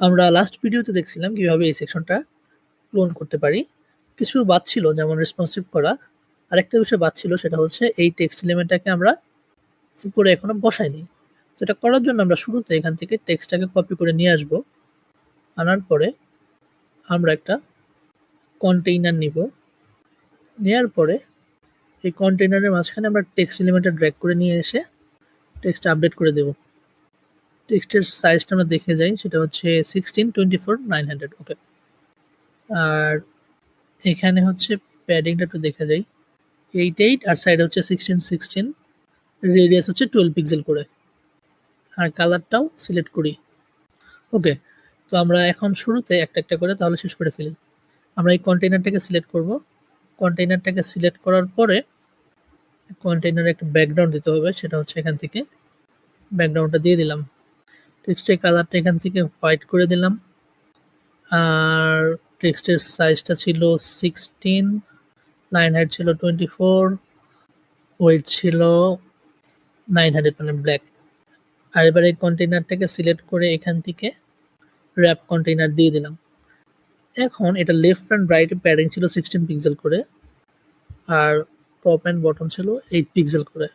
আমরা লাস্ট ভিডিওতে দেখছিলাম কীভাবে এই সেকশনটা ক্লোন করতে পারি। কিছু বাদ ছিল, যেমন রেসপন্সিভ করা। আরেকটা বিষয় বাদ ছিল, সেটা হচ্ছে এই টেক্সট এলিমেন্টটাকে আমরা উপরে এখনও বসাইনি। তো এটা করার জন্য আমরা শুরুতে এখান থেকে টেক্সটটাকে কপি করে নিয়ে আসব। আনার পরে আমরা একটা কন্টেইনার নিব। নেওয়ার পরে এই কন্টেইনারের মাঝখানে আমরা টেক্সট এলিমেন্টটা ড্র্যাগ করে নিয়ে এসে টেক্সট আপডেট করে দেব। টেক্সটের সাইজটা আমরা দেখে যাই, সেটা হচ্ছে sixteen twenty four nine hundred okay আর এখানে হচ্ছে প্যাডিংটা একটু দেখে যাই। এইট এইট আর সাইড হচ্ছে সিক্সটিন সিক্সটিন রেডিয়াস হচ্ছে টুয়েলভ পিক্সেল করে। আর কালারটাও সিলেক্ট করি। ওকে তো আমরা এখন শুরুতে একটা একটা করে তাহলে শেষ করে ফেলি। আমরা এই কন্টেইনারটাকে সিলেক্ট করব। কন্টেইনারটাকে সিলেক্ট করার পরে কন্টেইনারে একটা ব্যাকগ্রাউন্ড দিতে হবে, সেটা হচ্ছে এখান থেকে। ব্যাকগ্রাউন্ডটা দিয়ে দিলাম। টেক্সটের কালারটা এখান থেকে হোয়াইট করে দিলাম। আর টেক্সটের সাইজটা ছিল সিক্সটিন লাইন হাইট ছিল টোয়েন্টি ফোর, ওয়েট ছিল নাইন হান্ড্রেড মানে ব্ল্যাক। আর এবার এই কন্টেইনারটাকে সিলেক্ট করে এখান থেকে র্যাপ কন্টেইনার দিয়ে দিলাম। এখন এটা লেফট অ্যান্ড রাইট প্যাডিং ছিল সিক্সটিন পিক্সেল করে, আর টপ অ্যান্ড বটম ছিল এইট পিক্সেল করে।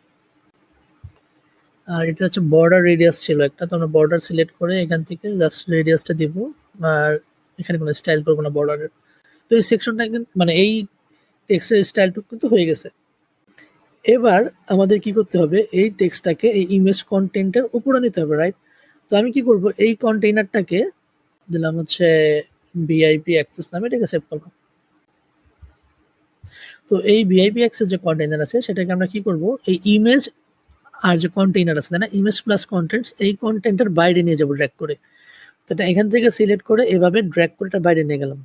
আর এটা হচ্ছে বর্ডার রেডিয়াস ছিল একটা, তো আমরা বর্ডার সিলেক্ট করে এখান থেকে জাস্ট রেডিয়াসটা দিব, আর এখানে কোনো স্টাইল করব না বর্ডারের তো এই সেকশনটা কিন্তু মানে এই টেক্সটের স্টাইলটুকু কিন্তু হয়ে গেছে। এবার আমাদের কি করতে হবে? এই টেক্সটটাকে এই ইমেজ কন্টেন্টের উপরে নিতে হবে রাইট তো আমি কি করব? এই কন্টেইনারটাকে দিলাম হচ্ছে ভিআইপি অ্যাক্সেস নামে, এটাকে সেভ করব। তো এই ভিআইপি অ্যাক্সেস যে কন্টেইনার আছে, সেটাকে আমরা কি করব? এই ইমেজ আর যে কন্টেইনার আছে না? ইমেজ প্লাস কন্টেন্টস এই কন্টেন্টের বাইরে নিয়ে যাব ড্র্যাক করে। তো এটা এখান থেকে সিলেক্ট করে এভাবে ড্র্যাক করে এটা বাইরে নিয়ে গেলাম।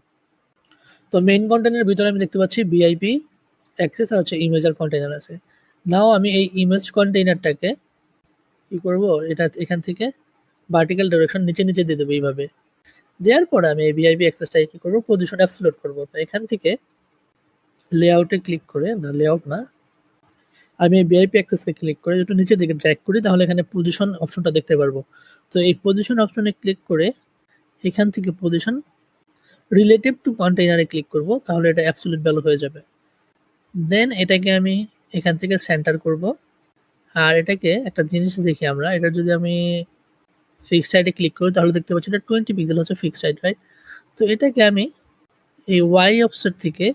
তো মেইন কন্টেন্টের ভিতরে আমি দেখতে পাচ্ছি ভিআইপি অ্যাক্সেস আর হচ্ছে ইমেজ আর কন্টেইনার আছে। নাও আমি এই ইমেজ কন্টেইনারটাকে কি করব? এটা এখান থেকে ভার্টিক্যাল ডিরেকশন নিচে নিচে দিয়ে দেবো এইভাবে। দেওয়ার পরে আমি এই ভিআইপি অ্যাক্সেসটাকে কী করব? পজিশন অ্যাপসুলেট করব। তো এখান থেকে লেআউটে ক্লিক করে, না লেআউট না আমি এই ভিআইপি অ্যাক্সেসকে ক্লিক করে একটু নিচের দিকে ড্র্যাগ করি, তাহলে এখানে পজিশন অপশনটা দেখতে পারব। তো এই পজিশন অপশনে ক্লিক করে এখান থেকে পজিশন রিলেটিভ টু কন্টেইনারে ক্লিক করব, তাহলে এটা অ্যাবসুলেট ভ্যালু হয়ে যাবে। দেন এটাকে আমি এখান থেকে সেন্টার করব। আর এটাকে একটা জিনিস দেখি আমরা, এটা যদি আমি ফিক্স সাইডে ক্লিক করি, তাহলে দেখতে পাচ্ছি এটা টোয়েন্টি পিক্সেল হচ্ছে ফিক্স সাইড রাইট তো এটাকে আমি এই ওয়াই অপসেট থেকে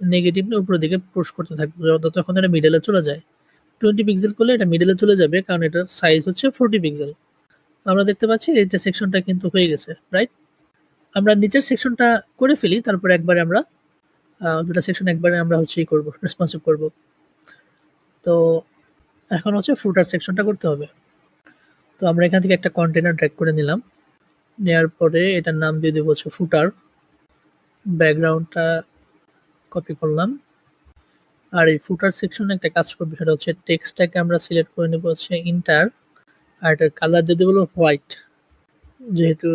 নেগেটিভলি উপরের দিকে পুশ করতে থাকবে। থাকব যতক্ষণ এটা মিডলে চলে যায়। টোয়েন্টি পিক্সেল করলে এটা মিডলে চলে যাবে, কারণ এটার সাইজ হচ্ছে ফোরটি পিক্সেল আমরা দেখতে পাচ্ছি এইটা সেকশনটা কিন্তু হয়ে গেছে রাইট আমরা নিচের সেকশনটা করে ফেলি, তারপর একবারে আমরা দুটা সেকশন একবারে আমরা হচ্ছে ই করব রেসপন্সিভ করব। তো এখন হচ্ছে ফুটার সেকশনটা করতে হবে। তো আমরা এখান থেকে একটা কন্টেনার ড্র্যাক করে নিলাম। নেওয়ার পরে এটার নাম দিয়ে দেবো হচ্ছে ফুটার ব্যাকগ্রাউন্ডটা কপি করলাম। আর এই ফুটার সেকশনে একটা কাজ করবে, সেটা হচ্ছে টেক্সটটাকে আমরা সিলেক্ট করে নেব হচ্ছে ইন্টার আর এটার কালার দিয়ে দেবো হোয়াইট যেহেতু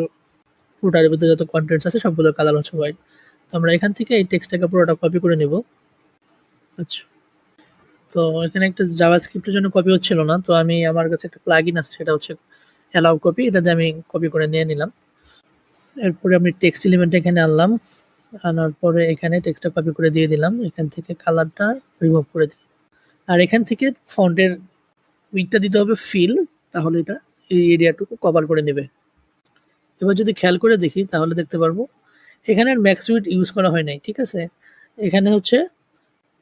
ফুটারের ভিতরে যত কন্টেন্টস আছে, সবগুলো কালার হচ্ছে হোয়াইট তো আমরা এখান থেকে এই টেক্সটটাকে পুরোটা কপি করে নেব। আচ্ছা। তো এখানে একটা জাভা স্ক্রিপ্টের জন্য কপি হচ্ছিল না, তো আমি আমার কাছে একটা প্লাগ ইন আছে, সেটা হচ্ছে অ্যালাউ কপি এটাতে আমি কপি করে নিয়ে নিলাম। এরপরে আমি টেক্সট এলিমেন্ট এখানে আনলাম। আনার পরে এখানে টেক্সটটা কপি করে দিয়ে দিলাম। এখান থেকে কালারটা রিমুভ করে দিলাম। আর এখান থেকে ফন্টের উইকটা দিতে হবে ফিল তাহলে এটা এই এরিয়াটুকু কভার করে নেবে। এবার যদি খেয়াল করে দেখি, তাহলে দেখতে পারব, এখানে ম্যাক্স উইট ইউজ করা হয় নাই, ঠিক আছে? এখানে হচ্ছে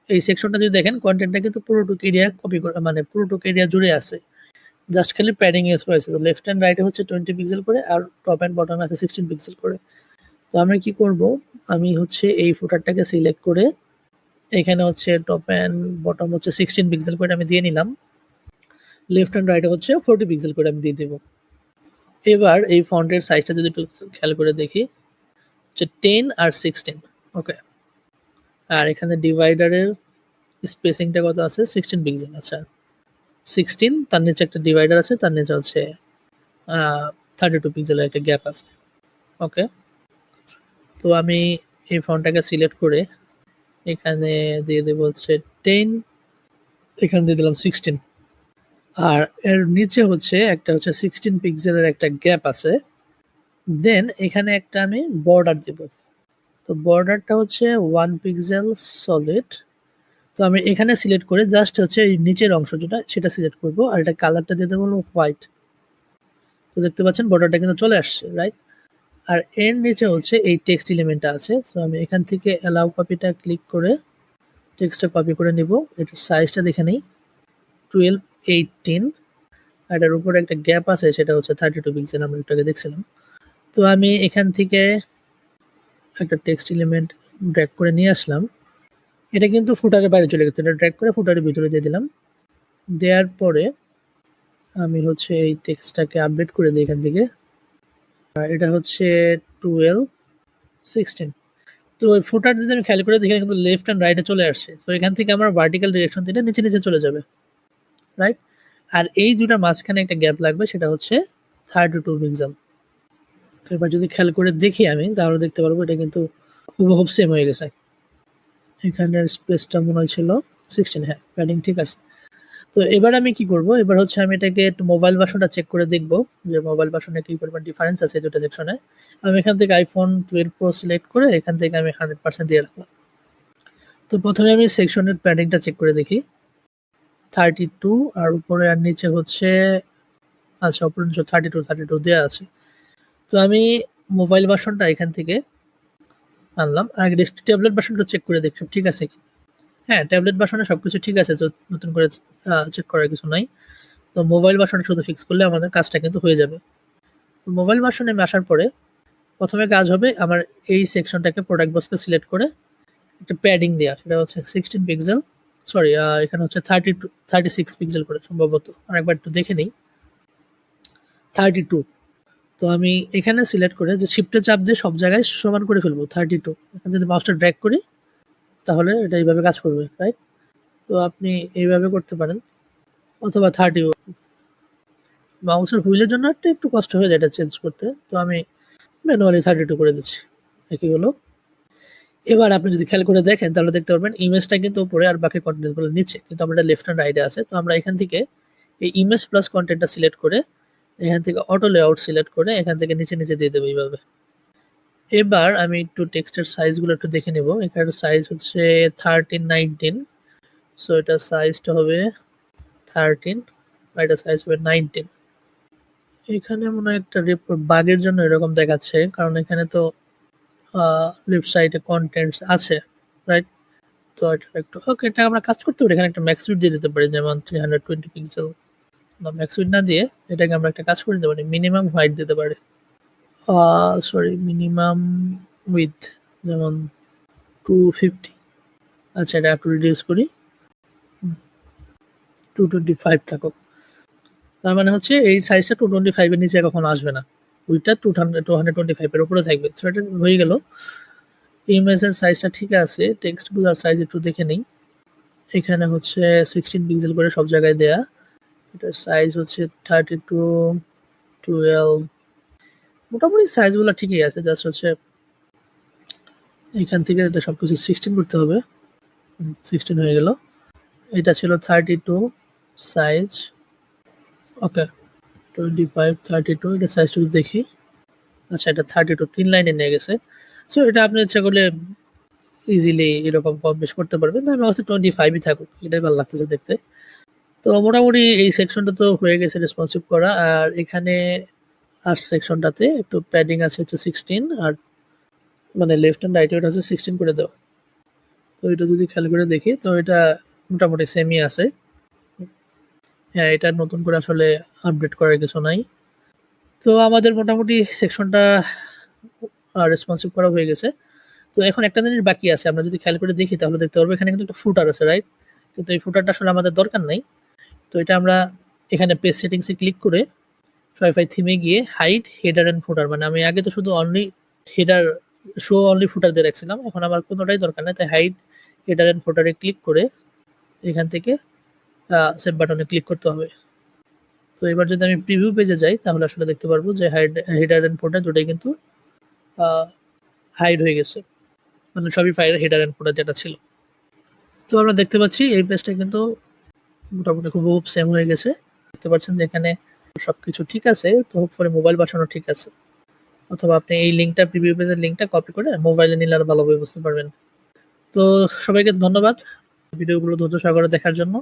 এই সেকশনটা যদি দেখেন কন্টেন্টটা কিন্তু পুরোটুক এরিয়া কপি করে মানে পুরোটুক এরিয়া জুড়ে আছে। জাস্ট খালি প্যাডিং করেছে তো লেফট হ্যান্ড রাইটে হচ্ছে টোয়েন্টি পিক্সেল করে, আর টপ অ্যান্ড বটম আছে সিক্সটিন পিক্সেল করে। তো আমরা কি করব? আমি হচ্ছে এই ফুটারটাকে সিলেক্ট করে এখানে হচ্ছে টপ অ্যান্ড বটম হচ্ছে সিক্সটিন পিক্সেল করে আমি দিয়ে নিলাম। লেফট অ্যান্ড রাইটে হচ্ছে ফোরটি পিক্সেল করে আমি দিয়ে দেবো। এবার এই ফন্টের সাইজটা যদি একটু খেয়াল করে দেখি, হচ্ছে টেন আর সিক্সটিন ওকে আর এখানে ডিভাইডারের স্পেসিংটা কত আছে? সিক্সটিন পিক্সেল আচ্ছা। সিক্সটিন তার নিচে একটা ডিভাইডার আছে, তার নিচে হচ্ছে থার্টি টু পিক্সেলের একটা গ্যাপ আছে ওকে তো আমি এই ফোনটাকে সিলেক্ট করে এখানে দিয়ে দেবো হচ্ছে টেন এখানে দিয়ে দিলাম সিক্সটিন আর এর নিচে হচ্ছে একটা হচ্ছে সিক্সটিন পিক্সেলের একটা গ্যাপ আছে। দেন এখানে একটা আমি বর্ডার দেব। তো বর্ডারটা হচ্ছে ওয়ান পিক্সেল সলিড তো আমি এখানে সিলেক্ট করে জাস্ট হচ্ছে এই নিচের অংশ যেটা সেটা সিলেক্ট করব। আর এটা কালারটা দিয়ে দেবো হোয়াইট তো দেখতে পাচ্ছেন বর্ডারটা কিন্তু চলে আসছে রাইট আর এর নিচে হচ্ছে এই টেক্সট এলিমেন্টটা আছে। তো আমি এখান থেকে অ্যালাউ কপিটা ক্লিক করে টেক্সটটা কপি করে নিব। এটার সাইজটা দেখে নিই। টুয়েলভ এইটিন আর এটার উপরে একটা গ্যাপ আছে, সেটা হচ্ছে থার্টি টু পিক্সেল আমরা একটু দেখছিলাম। তো আমি এখান থেকে একটা টেক্সট এলিমেন্ট ড্র্যাগ করে নিয়ে আসলাম। এটা কিন্তু ফুটারের বাইরে চলে গেছে। এটা ড্র্যাগ করে ফুটারের ভিতরে দিয়ে দিলাম। দেওয়ার পরে আমি হচ্ছে এই টেক্সটটাকে আপডেট করে দিই এখান থেকে। এটা হচ্ছে টুয়েলভ সিক্সটিন তো ওই ফুটার যদি আমি খেয়াল করে দেখি কিন্তু লেফট অ্যান্ড রাইটে চলে আসছে। তো এখান থেকে আমার ভার্টিক্যাল ডিরেকশন দিলে নিচে নিচে চলে যাবে। রাইট আর এই দুটার মাঝখানে একটা গ্যাপ লাগবে, সেটা হচ্ছে থার্টি টু পিক্সেল তো এবার যদি খেয়াল করে দেখি আমি, তাহলে দেখতে পারব এটা কিন্তু হুবহুব সেম হয়ে গেছে। এখানের স্পেসটা মনে হয়েছিল সিক্সটিন হ্যাঁ প্যাডিং ঠিক আছে। তো এবার আমি কি করব? এবার হচ্ছে আমি এটাকে একটু মোবাইল বাসনটা চেক করে দেখব যে মোবাইল বাসনে কি পরিমাণ ডিফারেন্স আছে দুটো সেকশনে আমি এখান থেকে আইফোন টুয়েলভ প্রো সিলেক্ট করে এখান থেকে আমি হান্ড্রেড পার্সেন্ট দিয়ে রাখলাম। তো প্রথমে আমি সেকশনের প্যাডিংটা চেক করে দেখি। থার্টি টু আর উপরে আর নিচে হচ্ছে আচ্ছা উপরে নিচে থার্টি টু থার্টি টু দেওয়া আছে। তো আমি মোবাইল বাসনটা এখান থেকে আনলাম। আর ট্যাবলেট বাসনটা চেক করে দেখছি ঠিক আছে কি? হ্যাঁ ট্যাবলেট ভার্সনে সব কিছু ঠিক আছে নতুন করে চেক করার কিছু নাই। তো মোবাইল ভার্সনে শুধু ফিক্স করলে আমাদের কাজটা কিন্তু হয়ে যাবে। তো মোবাইল আমি আসার পরে প্রথমে কাজ হবে আমার এই সেকশনটাকে প্রোডাক্ট বক্সকে সিলেক্ট করে একটা প্যাডিং দেওয়া সেটা হচ্ছে সিক্সটিন পিক্সেল সরি এখানে হচ্ছে thirty two thirty six pixel করে সম্ভবত। আর একবার একটু দেখে নিই। থার্টি টু তো আমি এখানে সিলেক্ট করে যে শিফটে চাপ দিয়ে সব জায়গায় সমান করে ফেলব থার্টি টু এখানে যদি মাউসটা ড্র্যাগ করি তাহলে এটা এইভাবে কাজ করবে রাইট তো আপনি এইভাবে করতে পারেন, অথবা থার্টি মাউসের হুইলের জন্য একটা একটু কষ্ট হয়ে যায় এটা চেঞ্জ করতে। তো আমি ম্যানুয়ালি থার্টি টু করে দিচ্ছি, একই হলো। এবার আপনি যদি খেয়াল করে দেখেন, তাহলে দেখতে পারবেন ইমেজটা কিন্তু উপরে আর বাকি কন্টেন্টগুলো নিচে। কিন্তু আমরা লেফট হ্যান্ড রাইডে আছে। তো আমরা এখান থেকে এই ইমেজ প্লাস কন্টেন্টটা সিলেক্ট করে, এখান থেকে অটো লেআউট সিলেক্ট করে এখান থেকে নিচে নিচে দিয়ে দেবো এইভাবে। এবার আমি একটু টেক্সটের সাইজগুলো একটু দেখে নেব। এখানে সাইজ হচ্ছে থার্টিন নাইনটিন সো এটা সাইজটা হবে থার্টিন আর এটা সাইজ হবে নাইনটিন এখানে মনে হয় একটা বাগের জন্য এরকম দেখাচ্ছে, কারণ এখানে তো লেফট সাইডে কন্টেন্টস আছে রাইট তো এটা একটু ওকে এটা আমরা কাজ করতে পারি। এখানে একটা ম্যাক্স দিয়ে দিতে পারি, যেমন three hundred twenty pixel max না দিয়ে এটাকে আমরা একটা কাজ করে দিতে পারি মিনিমাম হোয়াইট দিতে পারি। সরি মিনিমাম উইথ যেমন টু ফিফটি আচ্ছা এটা একটু রিডিউস করি। টু টোয়েন্টি ফাইভ থাকুক। তার মানে হচ্ছে এই সাইজটা টু টোয়েন্টি ফাইভের নিচে কখনো আসবে না। উইথটা two hundred two hundred twenty ফাইভের উপরে থাকবে। সো এটা হয়ে গেল। ইমেজের সাইজটা ঠিক আছে। টেক্সটগুলোর সাইজ একটু দেখে নিই। এখানে হচ্ছে সিক্সটিন পিক্সেল করে সব জায়গায় দেয়া। এটার সাইজ হচ্ছে থার্টি টু টুয়েলভ মোটামুটি সাইজগুলো ঠিকই আছে জাস্ট হচ্ছে এখান থেকে এটা সব কিছু সিক্সটিন করতে হবে। সিক্সটিন হয়ে গেল। এটা ছিল thirty two size okay twenty five thirty two এটা সাইজ যদি দেখি। আচ্ছা এটা থার্টি টু তিন লাইনে নিয়ে গেছে। সো এটা আপনি ইচ্ছা করলে ইজিলি এরকম কম বেশ করতে পারবেন। আমি হচ্ছে টোয়েন্টি ফাইভই থাকুক, এটাই ভালো লাগতেছে দেখতে। তো মোটামুটি এই সেকশনটা তো হয়ে গেছে রেসপন্সিভ করা। আর এখানে আর সেকশনটাতে একটু প্যাডিং আছে হচ্ছে সিক্সটিন আর মানে লেফট হ্যান্ড রাইট হচ্ছে সিক্সটিন করে দেওয়া তো এটা যদি খেয়াল করে দেখি, তো এটা মোটামুটি সেমই আছে। হ্যাঁ এটা নতুন করে আসলে আপডেট করার কিছু নাই। তো আমাদের মোটামুটি সেকশনটা রেসপন্সিভ করা হয়ে গেছে। তো এখন একটা জিনিস বাকি আছে, আমরা যদি খেয়াল করে দেখি তাহলে দেখতে পারব, এখানে কিন্তু একটা ফুটার আছে রাইট কিন্তু এই ফুটারটা আসলে আমাদের দরকার নাই। তো এটা আমরা এখানে পেজ সেটিংসে ক্লিক করে শয়ফাই থিমে গিয়ে হাইট হেডার অ্যান্ড ফুটার মানে আমি আগে তো শুধু only header show only footer দিয়ে রাখছিলাম, এখন আমার কোনোটাই দরকার নেই, তাই হাইট হেডার অ্যান্ড ফুটারে ক্লিক করে এখান থেকে সেভ বাটনে ক্লিক করতে হবে। তো এবার যদি আমি প্রিভিউ পেজে যাই, তাহলে আসলে দেখতে পারব যে হাইড হেডার অ্যান্ড ফুটার দুটাই কিন্তু হাইড হয়ে গেছে। মানে সবই ফাইল হেডার অ্যান্ড ফুটার যেটা ছিল। তো আমরা দেখতে পাচ্ছি এই পেজটা কিন্তু মোটামুটি খুব সেম হয়ে গেছে। দেখতে পাচ্ছেন যে এখানে সব কিছু ঠিক আছে, তো হোপফুলি মোবাইল বাঁচানো ঠিক আছে। অথবা আপনি এই লিঙ্কটা প্রিভিউ পেজের লিঙ্কটা কপি করে মোবাইলে নিলে আর ভালোভাবে বুঝতে পারবেন। তো সবাইকে ধন্যবাদ। ভিডিওগুলো ধৈর্য সহকারে দেখার জন্য।